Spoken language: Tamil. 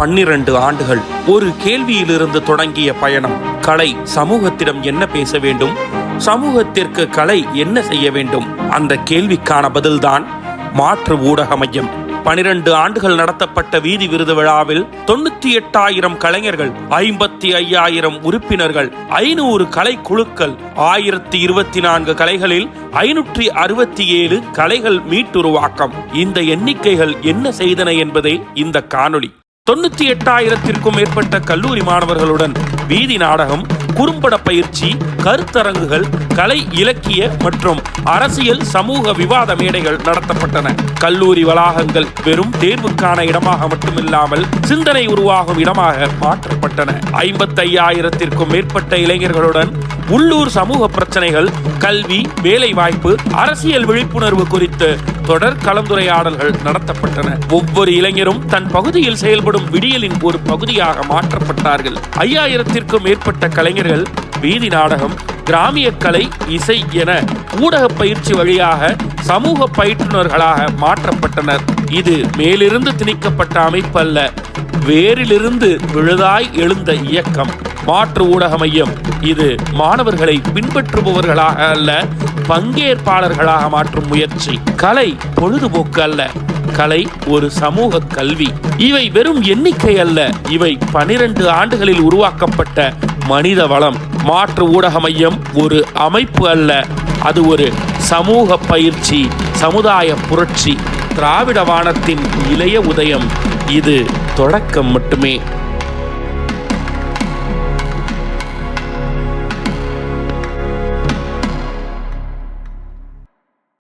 பன்னிரண்டு ஆண்டுகள். ஒரு கேள்வியிலிருந்து தொடங்கிய பயணம். கலை சமூகத்திடம் என்ன பேச வேண்டும்? சமூகத்திற்கு கலை என்ன செய்ய வேண்டும்? அந்த கேள்விக்கான பதில்தான் மாற்று ஊடக மையம். பனிரெண்டு ஆண்டுகள் நடத்தப்பட்ட வீதி விருது விழாவில் தொண்ணூத்தி எட்டாயிரம் கலைஞர்கள் ஐம்பத்தி ஐயாயிரம் உறுப்பினர்கள் ஐநூறு கலை குழுக்கள் ஆயிரத்தி இருபத்தி நான்கு கலைகளில் ஐநூற்றி அறுபத்தி ஏழு கலைகள் மீட்டுருவாக்கம். இந்த எண்ணிக்கைகள் என்ன செய்தன என்பதே இந்த காணொளி. தொண்ணூற்றி எட்டாயிரத்திற்கும் மேற்பட்ட கல்லூரி மாணவர்களுடன் வீதி நாடகம் குறும்பட பயிற்சி கருத்தரங்குகள் கலை இலக்கிய மற்றும் அரசியல் சமூக விவாத மேடைகள் நடத்தப்பட்டன. கல்லூரி வளாகங்கள் வெறும் தேர்வுக்கான இடமாக மட்டுமில்லாமல் சிந்தனை உருவாகும் இடமாக மாற்றப்பட்டன. ஐம்பத்தையாயிரத்திற்கும் மேற்பட்ட இளைஞர்களுடன் உள்ளூர் சமூக பிரச்சனைகள் கல்வி வேலைவாய்ப்பு அரசியல் விழிப்புணர்வு குறித்து தொடர் கலந்துரையாடல்கள் நடத்தப்பட்டன. ஒவ்வொரு இளைஞரும் தன் பகுதியில் செயல்படும் விடியலின் ஒரு பகுதியாக மாற்றப்பட்டார்கள். ஐயாயிரத்திற்கும் மேற்பட்ட கலைஞர்கள் வீதி நாடகம் கிராமிய கலை இசை என ஊடக பயிற்சி வழியாக சமூக பயிற்றுனர்களாக மாற்றப்பட்டனர். இது மேலிருந்து திணிக்கப்பட்ட அமைப்பல்ல வேரிலிருந்து விழுதாய் எழுந்த இயக்கம். மாற்று ஊடக மையம். இது மாணவர்களை பின்பற்றுபவர்களாக அல்ல பங்கேற்பாளர்களாக மாற்றும் முயற்சி. கலை பொழுதுபோக்கு அல்ல. கலை ஒரு சமூக கல்வி. இவை வெறும் எண்ணிக்கை அல்ல இவை பனிரெண்டு ஆண்டுகளில் உருவாக்கப்பட்ட மனித வளம். மாற்று ஊடக மையம் ஒரு அமைப்பு அல்ல அது ஒரு சமூக பயிற்சி சமுதாய புரட்சி. திராவிட வானத்தின் இளைய உதயம் இது தொடக்கம் மட்டுமே.